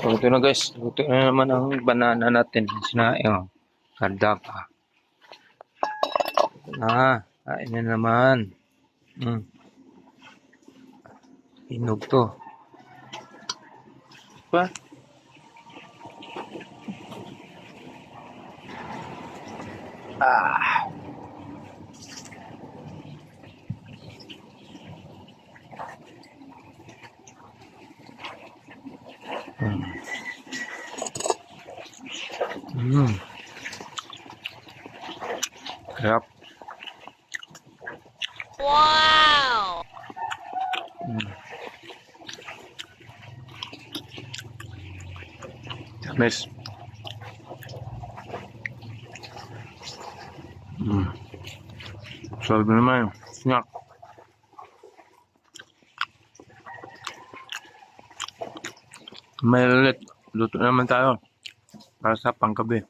So, ito na guys. Luto na naman ang banana natin. Sinaing. Karda pa. Ito na. Kain na naman. Mm. Hinog to. Pa? Ah. ครับ ว้าวมิสอืมสวัสดีไหมยักษ์ May ulit. Luto na naman tayo. Para sa panggabi.